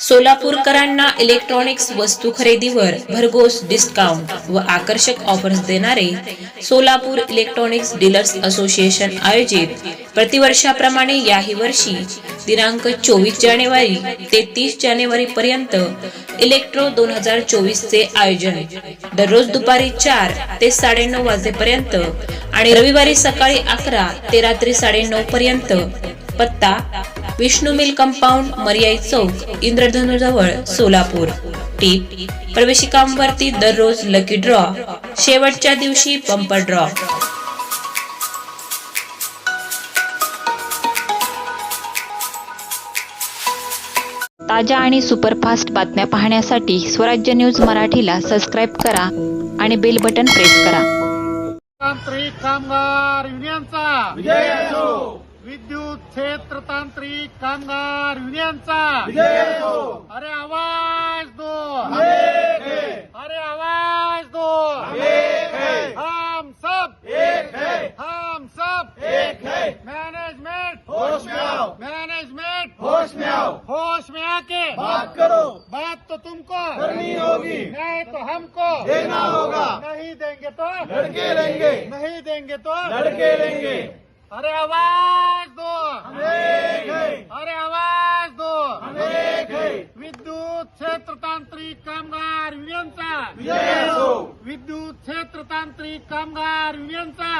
सोलापूरकरांना electronics वस्तू खरेदीवर भरघोस डिस्काउंट व आकर्षक ऑफर्स देणारे सोलापूर इलेक्ट्रॉनिक्स डीलर्स असोसिएशन आयोजित प्रतिवर्षाप्रमाणे याही वर्षी दिनांक चोवीस जानेवारी ते तीस जानेवारी पर्यंत इलेक्ट्रो दोन हजार चोवीस चे आयोजन दररोज दुपारी चार ते साडेनऊ वाजेपर्यंत आणि रविवारी सकाळी अकरा ते रात्री साडेनऊ पर्यंत पत्ता विष्णू मिल कंपाऊंड मर्याई चौक इंद्रधनुजवळ सोलापूर. टीप प्रवेशिकांवरती दररोज लकी ड्रॉ शेवटच्या दिवशी बंपर ड्रॉ ताज्या आणि सुपरफास्ट बातम्या पाहण्यासाठी स्वराज्य न्यूज मराठीला सबस्क्राईब करा आणि बेल बटन प्रेस करा. तांत्रिक कामगार युनियनचा विद्युत क्षेत्र तांत्रिक कामगार युनियनचा. अरे आवाज़ दो अरे आवाज़ दो हम सब. एक है. हम सब. एक है. मैनेजमेंट होश में आओ. मैनेजमेंट होश में आओ. होश में आके. बात करो. बात तो तुमको. करनी होगी. नहीं तो हमको. देना होगा. नहीं देंगे तो. लड़के लेंगे नहीं देंगे तो. लड़के लेंगे अरे आवाज दो अरे आवाज दो विद्युत क्षेत्र तांत्रिक कामगार युनियनचा विद्युत क्षेत्र तांत्रिक कामगार युनियनचा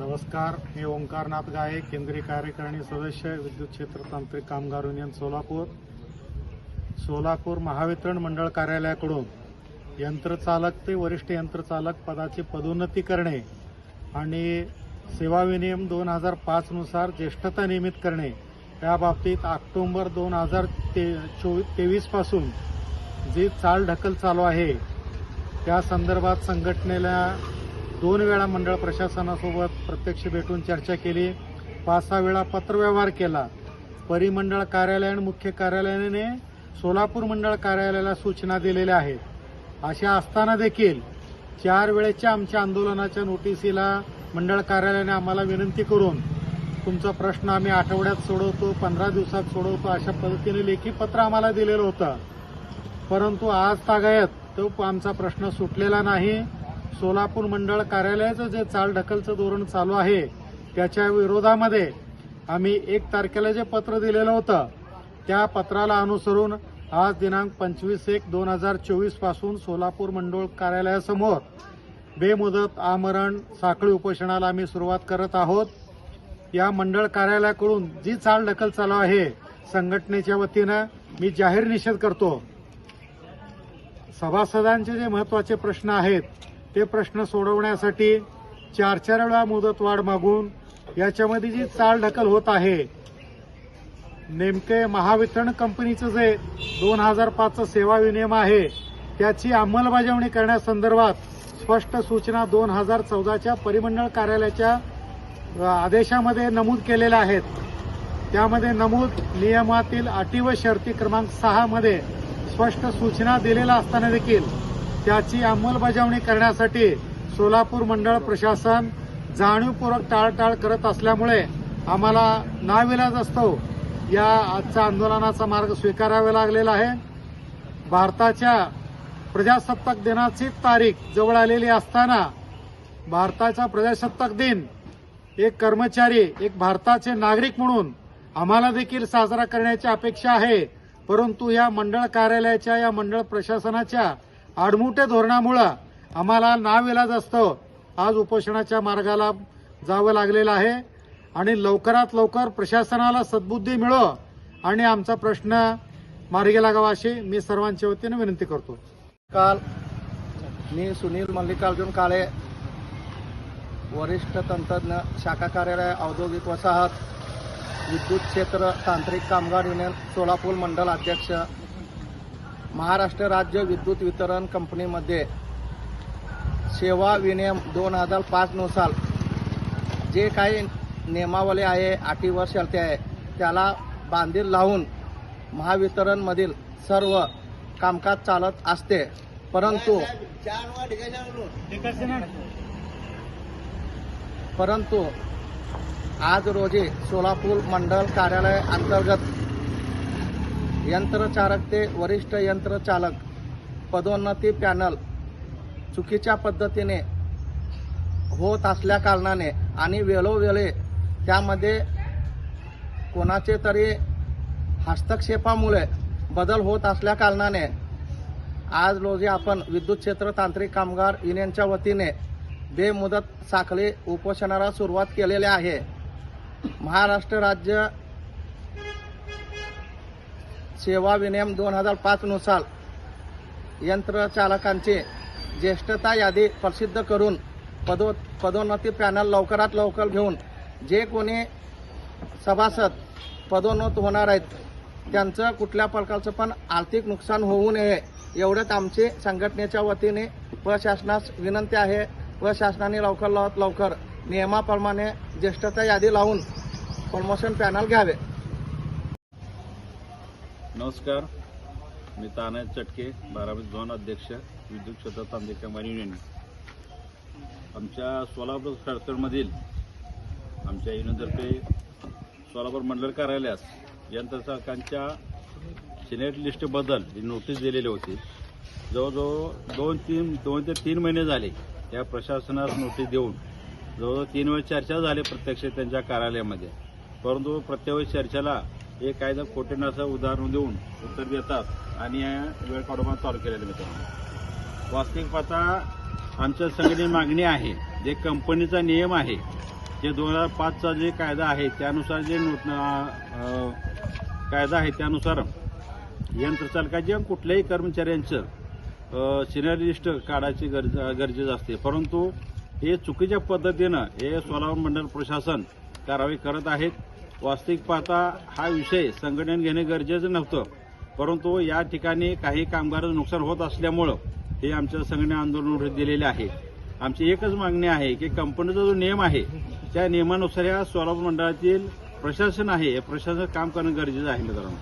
नमस्कार मी ओंकारनाथ गाये केंद्रीय कार्यकारिणी सदस्य विद्युत क्षेत्र तांत्रिक कामगार युनियन सोलापूर. सोलापूर महावितरण मंडळ कार्यालयाकडून यंत्रचालक ते वरिष्ठ यंत्रचालक पदाची पदोन्नती करणे आणि सेवा विनियम दोन हजार पाचनुसार ज्येष्ठता नियमित करणे या बाबतीत ऑक्टोंबर दोन हजार ते चोवीस तेवीसपासून जी चाल ढकल चालू आहे त्या संदर्भात संघटनेला दोन वेळा मंडळ प्रशासनासोबत प्रत्यक्ष भेटून चर्चा केली. पाच सहा वेळा पत्रव्यवहार केला. परिमंडळ कार्यालय आणि मुख्य कार्यालयाने सोलापूर मंडळ कार्यालयाला सूचना दिलेल्या आहेत. अशा असताना देखील चार वेळेच्या आमच्या आंदोलनाच्या नोटिसीला मंडळ कार्यालयाने आम्हाला विनंती करून तुमचा प्रश्न आम्ही आठवड्यात सोडवतो पंधरा दिवसात सोडवतो अशा पद्धतीने लेखी पत्र आम्हाला दिलेलं होतं. परंतु आज तागायत तो आमचा प्रश्न सुटलेला नाही. सोलापूर मंडळ कार्यालयाचं जे चालढकलचं धोरण चालू आहे त्याच्या विरोधामध्ये आम्ही एक तारखेला जे पत्र दिलेलं होतं त्या पत्राला अनुसरून आज दिनांक पंचवीस एक दोन हजार चोवीसपासून सोलापूर मंडळ कार्यालयासमोर बेमुदत आमरण साखळी उपोषणाला आम्ही सुरुवात करत आहोत. या मंडळ कार्यालयाकडून जी चाल ढकल चालू आहे संघटनेच्या वतीनं मी जाहीर निषेध करतो. सभासदांचे जे महत्त्वाचे प्रश्न आहेत ते प्रश्न सोडवण्यासाठी चार चार वेळा मुदतवाढ मागून याच्यामध्ये जी चाल ढकल होत आहे नेमके महावितरण कंपनीचं जे दोन हजार पाचचं सेवा विनियम आहे त्याची अंमलबजावणी करण्यासंदर्भात स्पष्ट सूचना दोन हजार चौदाच्या परिमंडळ कार्यालयाच्या आदेशामध्ये नमूद केलेल्या आहेत. त्यामध्ये नमूद नियमातील अटी व शर्ती क्रमांक सहामध्ये स्पष्ट सूचना दिलेल्या असताना देखील त्याची अंमलबजावणी करण्यासाठी सोलापूर मंडळ प्रशासन जाणीवपूर्वक टाळटाळ करत असल्यामुळे आम्हाला नाविलाज असतो या आजच्या आंदोलनाचा मार्ग स्वीकारावा लागलेला आहे. भारताच्या प्रजासत्ताक दिनाची तारीख जवळ आलेली असताना भारताचा प्रजासत्ताक दिन एक कर्मचारी एक भारताचे नागरिक म्हणून आम्हाला देखील साजरा करण्याची अपेक्षा आहे. परंतु या मंडळ कार्यालयाच्या या मंडळ प्रशासनाच्या आडमुठ्या धोरणामुळं आम्हाला नाविलाज असतं. आज उपोषणाच्या मार्गाला जावं लागलेलं आहे. आणि लवकरात लवकर प्रशासनाला सद्बुद्धी मिळो आणि आमचा प्रश्न मार्गी लागावा अशी मी सर्वांच्या वतीने विनंती करतो. काल मी सुनील मल्लिकार्जुन काळे वरिष्ठ तंत्रज्ञ शाखा कार्यालय औद्योगिक वसाहत विद्युत क्षेत्र तांत्रिक कामगार युनियन सोलापूर मंडल अध्यक्ष महाराष्ट्र राज्य विद्युत वितरण कंपनीमध्ये सेवा विनियम दोन हजार पाचनुसार जे काही नियमावली आहे अटीवर शर्ते आहे. त्याला बांधील लावून महावितरणमधील सर्व कामकाज चालत असते. परंतु परंतु आज रोजी सोलापूर मंडल कार्यालय अंतर्गत यंत्रचालक ते वरिष्ठ यंत्रचालक पदोन्नती पॅनल चुकीच्या पद्धतीने होत असल्या कारणाने आणि वेळोवेळी त्यामध्ये कोणाचे तरी हस्तक्षेपामुळे बदल होत असल्या कारणाने आज रोजी आपण विद्युत क्षेत्र तांत्रिक कामगार युनियनच्या वतीने बेमुदत साखळी उपोषणाला सुरुवात केलेली आहे. महाराष्ट्र राज्य सेवा विनियम दोन हजार पाचनुसार यंत्रचालकांची ज्येष्ठता यादी प्रसिद्ध करून पदो पदोन्नती पॅनल लवकरात लवकर घेऊन जे कोणी सभासद पदोन्नत होणार आहेत त्यांचं कुठल्या प्रकारचं पण आर्थिक नुकसान होऊ नये एवढंच आमची संघटनेच्या वतीने प्रशासनास विनंती आहे. प्रशासनाने लवकर लवकर लवकर नियमाप्रमाणे ज्येष्ठता यादी लावून प्रमोशन पॅनल घ्यावे. नमस्कार. मी तानाय चटके बारावीत झोन अध्यक्ष विद्युत क्षेत्र तांत्रिक युनियन आमच्या सोलापूर खडतरमधील आमच्या युनियनतर्फे सोलापूर मंडळ कार्यालयास यंत्रचालकांच्या सिनेट लिस्टबद्दल जी नोटीस दिलेली होती जवळजवळ दोन तीन दोन ते तीन महिने झाले त्या प्रशासनास नोटीस देऊन जवळजवळ तीन वेळ चर्चा झाली प्रत्यक्ष त्यांच्या कार्यालयामध्ये. परंतु प्रत्येक वेळेस चर्चेला हे कायदा खोटेनाचं उदाहरण देऊन उत्तर देतात आणि या वेळ काढून चालू केलेलं मित्रांनो वास्तविक पाहता आमच्या संघटनेची मागणी आहे जे कंपनीचा नियम आहे जे दोन हजार पाचचा जे कायदा आहे त्यानुसार जे नोट- कायदा आहे त्यानुसार यंत्रचालकाच्या कुठल्याही कर्मचाऱ्यांचं सिनियर लिस्ट काढायची गरज गरजेचं असते. परंतु हे चुकीच्या पद्धतीनं हे सोलापूर मंडळ प्रशासन कारवाई करत आहेत. वास्तविक पाहता हा विषय संघटन घेणे गरजेचं नव्हतं. परंतु या ठिकाणी काही कामगारांचं नुकसान होत असल्यामुळं हे आमच्या संघटने आंदोलन दिलेले आहे. आमची एकच मागणी आहे की कंपनीचा जो नियम आहे त्या नियमानुसार या सोलापूर मंडळातील प्रशासन आहे हे प्रशासन काम करणं गरजेचं आहे मित्रांनो.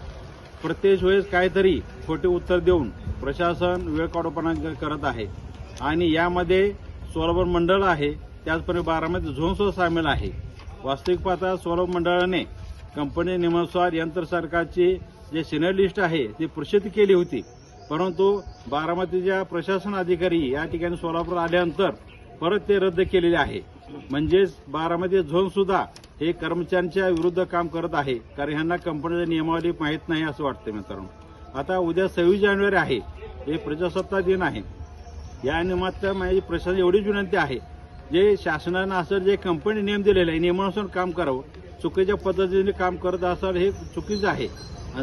प्रत्येक वेळेस काहीतरी खोटे उत्तर देऊन प्रशासन वेळकाढोपणा करत आहे. आणि यामध्ये सोलापूर मंडळ आहे त्याचप्रमाणे बारामती झोनसुद्धा सामील आहे. वास्तविक पाहता सोलापूर मंडळाने कंपनी नियमानुसार यंत्र सरकारची जे सिनियर लिस्ट आहे ती प्रसिद्ध केली होती. परंतु बारामतीच्या प्रशासन अधिकारी या ठिकाणी सोलापूर आल्यानंतर परत ते रद्द केलेले आहे. म्हणजेच बारामती झोन सुद्धा हे कर्मचाऱ्यांच्या विरुद्ध काम करत आहे. कारण ह्यांना कंपनीच्या नियमावली माहीत नाही असं वाटतं मित्रांनो. आता उद्या सव्वीस जानेवारी आहे. हे प्रजासत्ताक दिन आहे. या निमित्त माझी प्रशासन एवढीच विनंती आहे. जे शासनानं असं जे कंपनी नियम दिलेला आहे नियमानुसार काम करावं. चुकीच्या पद्धतीने काम करत असाल हे चुकीचं आहे.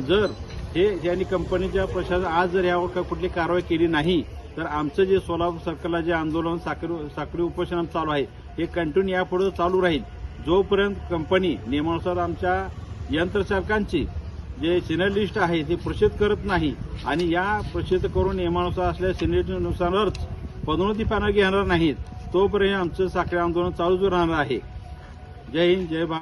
जर हे ज्यांनी कंपनीच्या प्रशासन आज जर यावर कुठली कारवाई केली नाही तर आमचं जे सोलापूर सर्कलला जे आंदोलन साखरी साखरी उपोषण चालू आहे हे कंटिन्यू यापुढे चालू राहील. जोपर्यंत कंपनी नियमानुसार आमच्या यंत्रचालकांची जे सिनियर लिस्ट आहे ती प्रसिद्ध करत नाही आणि या प्रसिद्ध करून नियमानुसार असलेल्या सिनियरनुसारच पदोन्नती पॅनल घेणार नाहीत तोपर्यंत आमचं साखळी आंदोलन चालूच राहणार आहे. जय हिंद जय भारत.